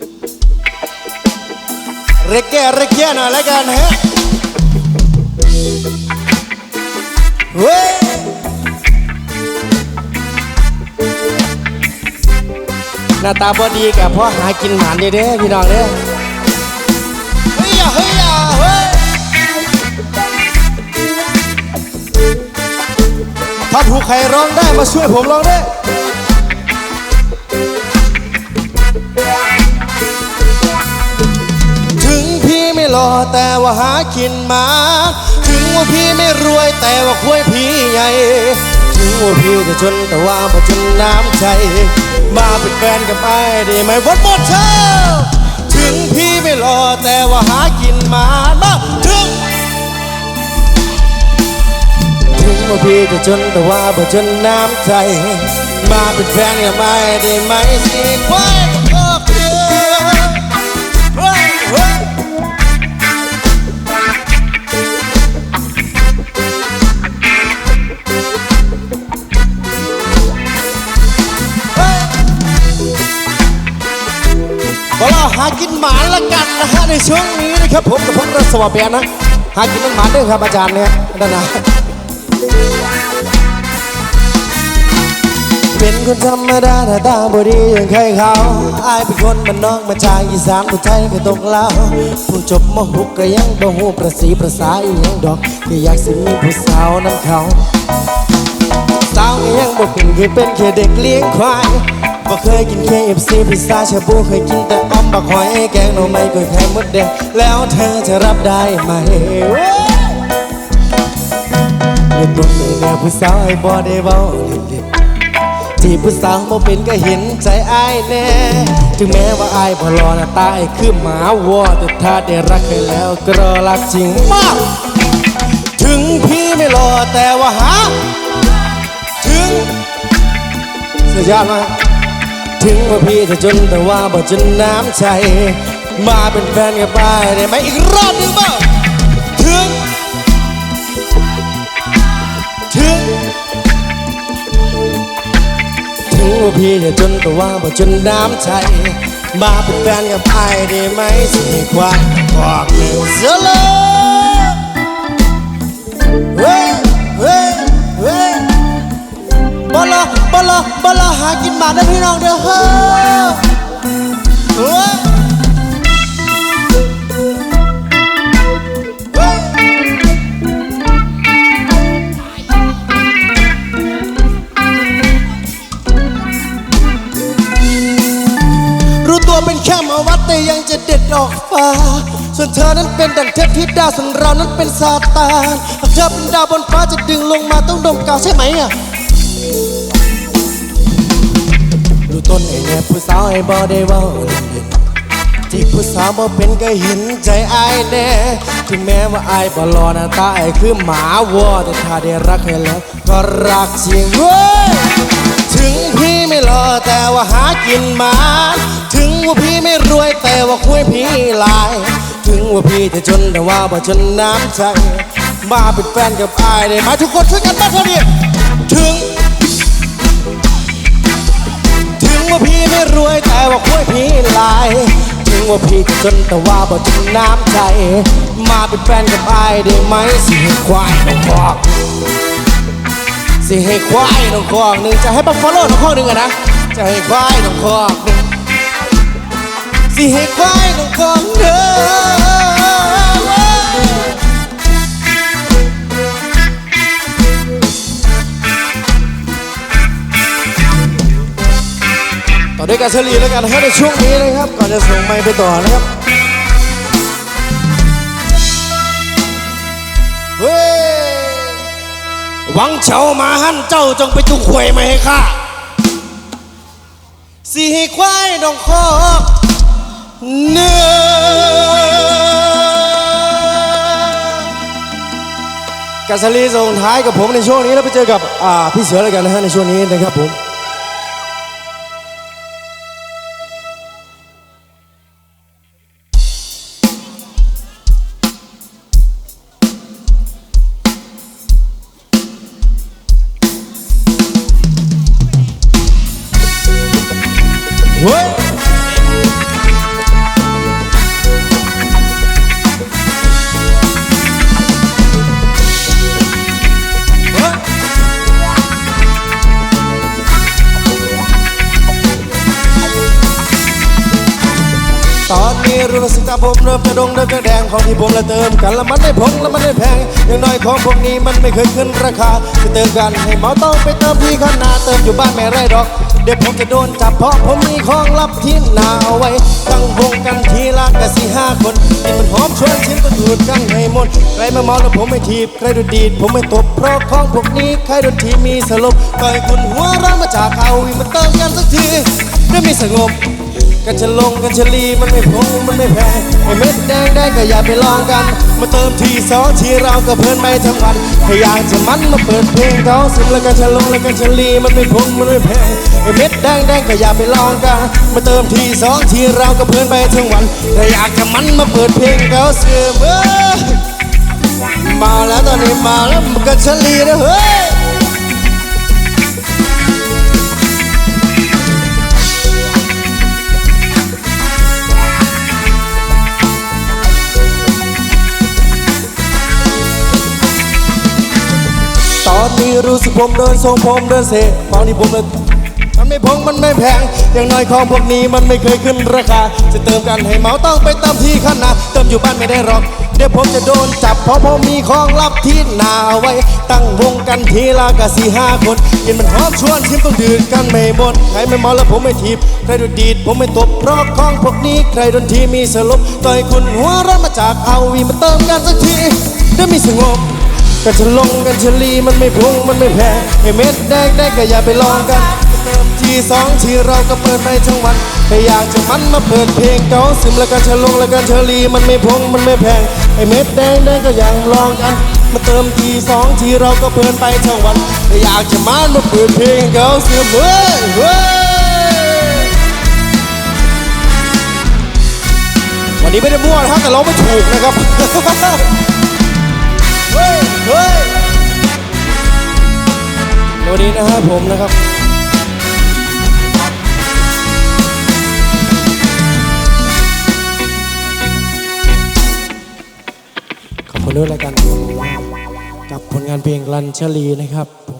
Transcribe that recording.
เรกเก้เรกเก้หน่อยแล้วกันฮะเว้ยหน้าตาบอดีกับพ่อหากินหมานเด้อเด้พี่น้องเด้อเฮ้ยเฮ้ยเฮ้ยถ้าผู้ใครร้องได้มาช่วยผมร้องได้ อแต่ว่าหากินมา ถึงว่าพี่ไม่รวยแต่ว่าคุยพี่ใหญ่ ถึงว่าพี่จะจนแต่ว่าบ่จนน้ำใจ มาเป็นแฟนกับไอ้ได้ไหมวันหมดเช้าถึงพี่ไม่หล่อแต่ว่าหากินมามาถึงถึงว่าพี่จะจนแต่ว่าบ่จนน้ำใจ มาเป็นแฟนกับไอ้ได้ไหมสิคว ก็เราหากินหมาละกันนะฮะในช่วงนี้นะครับผมกับพวกรัสวาเบีนะ หากินน้ำหมาด้วยครับอาจารย์เนี่ยนั่นนะเป็นคนธรรมดาหน้าตาบดีอย่างใครเขาอายเป็นคนบ้านนอกมาจากอีสานผู้ไทยก็ตกลาวผู้จบมหุกก็ยังบ่ฮู้ประสีประสาอีหยังดอกก็อยากสิมีผู้สาวน้ำเขาสาวก็ยังบ่เป็นเคยเป็นแค่เด็กเลี้ยงควาย บ่เคยกิน KFC พิซซ่าชาบูเคยกินแต่อ้อมบักหอยแกงหน่อไม้ก๋วยไข่มดแดงแล้วเธอจะรับได้ไหมเว้ยเรียนตัวในแนวผู้สาวไอ้บ่ได้เว้าเล่นๆที่ผู้สาวบ่เป็นก็เห็นใจอ้ายแน่ ถึงแม้ว่าอ้ายบ่รอหน้าตาอ้ายคือหมาวอแต่ถ้าได้รักใครแล้วก็รอรักจริงมาก ถึงพี่ไม่รอแต่ว่าหาถึงสุดยอดมาก ถึงว่าพี่จะจนแต่ว่าบ่จนน้ำใจ มาเป็นแฟนกับป้ายได้ไหมอีกรอบหนึ่งบ้างถึง ถึง ถึงว่าพี่จะจนแต่ว่าบ่จนน้ำใจ มาเป็นแฟนกับป้ายได้ไหมสิควายบอกหนึ่งเสียเลย ลอบลอหากินหมาได้พี่น้องเด้อเฮ้อเฮ้ยเฮ้ยรู้ตัวเป็นแค่มาวัดแต่ยังจะเด็ดดอกฟ้า ส่วนเธอนั้นเป็นดั่งเทพธิดาส่วนเรานั้นเป็นซาตานหากเธอเป็นดาวบนฟ้าจะดึงลงมาต้องดมกาวใช่ไหมอะ นไอ้แน่ยผู้สาวไอ้บ่ได้เว้าเล่นๆที่ผู้สาวบ่เป็นก็เห็นใจไอ้ายแน่ถึงแม้ว่าไอ้ายบ่รอหน้าตาไอ้คือหมาวอแต่ถ้าได้รักให้แล้วก็รักจริงเว้ยถึงพี่ไม่รอแต่ว่าหากินมา ถึงว่าพี่ไม่รวยแต่ว่าคุยพี่หลาย ถึงว่าพี่จะจนแต่ว่าบ่จนน้ำใจมาเป็นแฟนกับไอ้ายได้ไหมทุกคนช่วยกันบ้างเท่านี้ถึง ว่าพี่ไม่รวยแต่ว่าคุยพี่หลายถึงว่าพี่จะจนแต่ว่าบ่จนน้ำใจ มาเป็นแฟนกับไอ้ได้ไหมสิให้ควายน้องคอกสิให้ควายน้องคอกหนึ่งจะให้บัฟฟาโลน้องคอกหนึ่งอะนะจะให้ควายน้องคอกหนึ่งสิให้ควายน้องคอกเด้อ ด้วยการเฉลี่ยแล้วกันนะครับในช่วงนี้นะครับ ก่อนจะส่งไมค์ไปต่อนะครับ เฮ้ยหวังเฉามาหั่นเจ้าจงไปจุกหวยมาให้ข้าสีให้ควายดองคอกเนื้อการเฉลี่ยส่งท้ายกับผมในช่วงนี้แล้วไปเจอกับ อ่า พี่เสือแล้วกันนะฮะในช่วงนี้นะครับผม ตอนนี้รู้สึกตาผมเริ่มจะดงเริ่มจะแดงของที่ผมละเติมกันล้วมันได้พงแล้วมันได้แพงอย่างน้อยของพวกนี้มันไม่เคยขึ้นราคาจะเติมกันให้เมาต้องไปเติมที่ข้างหน้าเติมอยู่บ้านไม่ไรดอก เดี๋ยวผมจะโดนจับเพราะผมมีของลับที่หนาเอาไว้ตั้งวงกันทีละกะสี่ห้าคนกินมันหอมชวนชิ้นก็ดูดกันให้หมดใครมาเมาแล้วผมไม่ทีบใครดูดีดผมไม่ตบเพราะของพวกนี้ใครโดนทีมีสลบต่อยคุณหัวร้อนมาจากเอาวิมาเติมกันสักทีได้มีสงบ กันจะลงกันจะลีมันไม่พงมันไม่แพ้ไอ้เม็ดแดงได้ก็อย่าไปลองกัน มาเติมทีสองทีเราก็เพลินไปทั้งวันถ้าอยากจะมันมาเปิดเพลงเขาสิบแล้วกันจะลงแล้วกันจะลีมันไม่พงมันไม่แพ้ไอ้เม็ดแดงแดงก็อย่าไปลองกัน มาเติมทีสองทีเราก็เพลินไปทั้งวันถ้าอยากจะมันมาเปิดเพลงเขาเสือเมาแล้วตอนนี้มาแล้วกันจะลีนะเฮ้ย รู้สึกผมเดินทรงผมเดินเซเมานี่ผมเลยมันไม่พงมันไม่แพง อย่างน้อยของพวกนี้มันไม่เคยขึ้นราคา จะเติมกันให้เมาต้องไปเติมที่ขนาดเติมอยู่บ้านไม่ได้หรอก เดี๋ยวผมจะโดนจับเพราะผมมีของลับที่หนาไว้ ตั้งวงกันทีละกะสี่ห้าคนกินมันหอมชวนชิมต้องดื่มกันไม่หมดใครไม่เมาแล้วผมไม่ทีบใครดนดีดผมไม่ตบเพราะของพวกนี้ใครโดนทีมีสลบต่อยคุณหัวร้อนมาจากเอาวีมาเติมกันสักทีได้มีสงบ กันจะลงกันจะลีมันไม่พุ่งมันไม่แพ้ไอเม็ดแดงได้ก็อย่าไปลองกันทีสองทีเราก็เปิดไปทั้งวันแต่อยากจะมันมาเปิดเพลงเก่าซึมแล้วกันจะลงแล้วกันเชอรีมันไม่พุ่งมันไม่แพงไอเม็ดแดงได้ก็อยากลองกันมาเติมทีสองทีเราก็เพลินไปทั้งวันแต่อยากจะมันมาเปิดเพลงเก่าซึมเฮ้ยเฮ้ยวันนี้ไม่ได้มั่วนะครับแต่เร้องไม่ถูกนะครับ วันนี้นะครับผมนะครับขอบคุณด้วยแล้วกันกับผลงานเพลงรันชลีนะครับผม